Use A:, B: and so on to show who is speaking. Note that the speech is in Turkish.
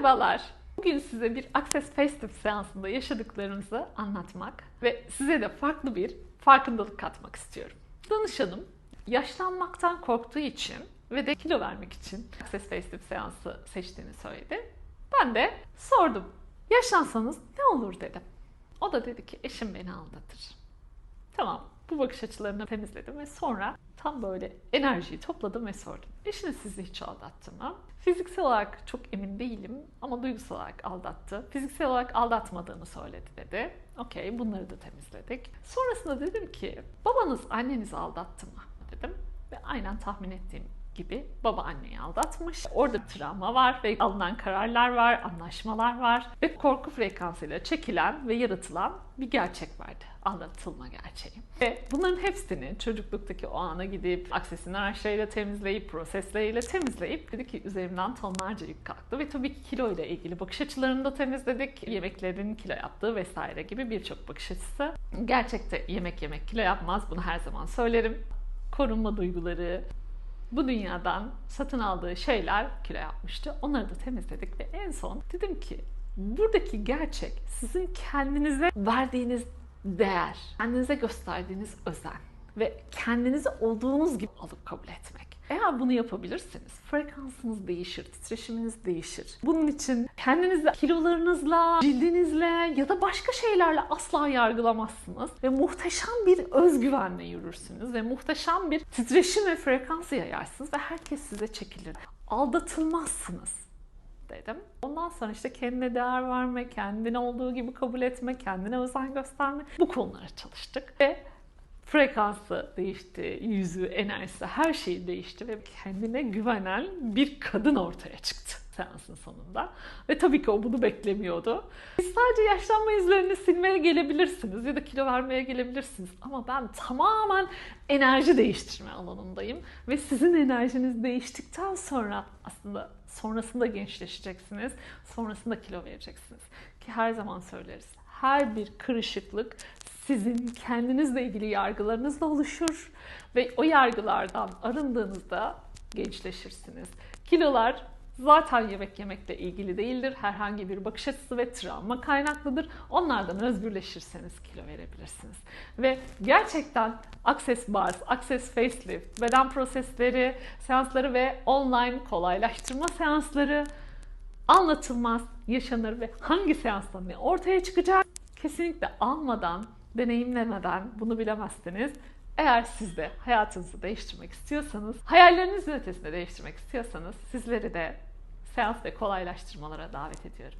A: Merhabalar. Bugün size bir Access Facetime seansında yaşadıklarımızı anlatmak ve size de farklı bir farkındalık katmak istiyorum. Danışanım yaşlanmaktan korktuğu için ve de kilo vermek için Access Facetime seansı seçtiğini söyledi. Ben de sordum. Yaşlansanız ne olur dedim. O da dedi ki eşim beni aldatır. Tamam bu bakış açılarını temizledim ve sonra tam böyle enerjiyi topladım ve sordum. Eşiniz sizi hiç aldattı mı? Fiziksel olarak çok emin değilim ama duygusal olarak aldattı. Fiziksel olarak aldatmadığını söyledi dedi. Okey bunları da temizledik. Sonrasında dedim ki babanız annenizi aldattı mı dedim. Ve aynen tahmin ettiğim gibi baba anneyi aldatmış. Orada travma var ve alınan kararlar var, anlaşmalar var ve korku frekansıyla çekilen ve yaratılan bir gerçek vardı. Aldatılma gerçeği. Ve bunların hepsini çocukluktaki o ana gidip aksesin araçlarıyla temizleyip, prosesleriyle temizleyip dedi ki üzerimden tonlarca yük kalktı. Ve tabii ki kilo ile ilgili bakış açılarını da temizledik. Yemeklerin kilo yaptığı vesaire gibi birçok bakış açısı. Gerçekte yemek yemek kilo yapmaz. Bunu her zaman söylerim. Korunma duyguları, bu dünyadan satın aldığı şeyler kilo yapmıştı. Onları da temizledik ve en son dedim ki buradaki gerçek sizin kendinize verdiğiniz değer, kendinize gösterdiğiniz özen ve kendinizi olduğunuz gibi alıp kabul etmek. Eğer bunu yapabilirseniz frekansınız değişir, titreşiminiz değişir. Bunun için kendinizi kilolarınızla, cildinizle ya da başka şeylerle asla yargılamazsınız ve muhteşem bir özgüvenle yürürsünüz ve muhteşem bir titreşim ve frekansı yayarsınız ve herkes size çekilir. Aldatılmazsınız dedim. Ondan sonra işte kendine değer verme, kendine olduğu gibi kabul etme, kendine özen gösterme bu konulara çalıştık ve frekansı değişti, yüzü, enerjisi, her şey değişti ve kendine güvenen bir kadın ortaya çıktı seansın sonunda. Ve tabii ki o bunu beklemiyordu. Siz sadece yaşlanma izlerini silmeye gelebilirsiniz ya da kilo vermeye gelebilirsiniz. Ama ben tamamen enerji değiştirme alanındayım. Ve sizin enerjiniz değiştikten sonra aslında sonrasında gençleşeceksiniz. Sonrasında kilo vereceksiniz. Ki her zaman söyleriz. Her bir kırışıklık sizin kendinizle ilgili yargılarınızla oluşur ve o yargılardan arındığınızda gençleşirsiniz. Kilolar zaten yemek yemekle ilgili değildir. Herhangi bir bakış açısı ve travma kaynaklıdır. Onlardan özgürleşirseniz kilo verebilirsiniz. Ve gerçekten Access Bars, Access Facelift, beden prosesleri, seansları ve online kolaylaştırma seansları anlatılmaz, yaşanır ve hangi seanstan ne ortaya çıkacak kesinlikle almadan deneyimlemeden bunu bilemezsiniz. Eğer siz de hayatınızı değiştirmek istiyorsanız, hayallerinizin ötesinde değiştirmek istiyorsanız sizleri de seans ve kolaylaştırmalara davet ediyorum.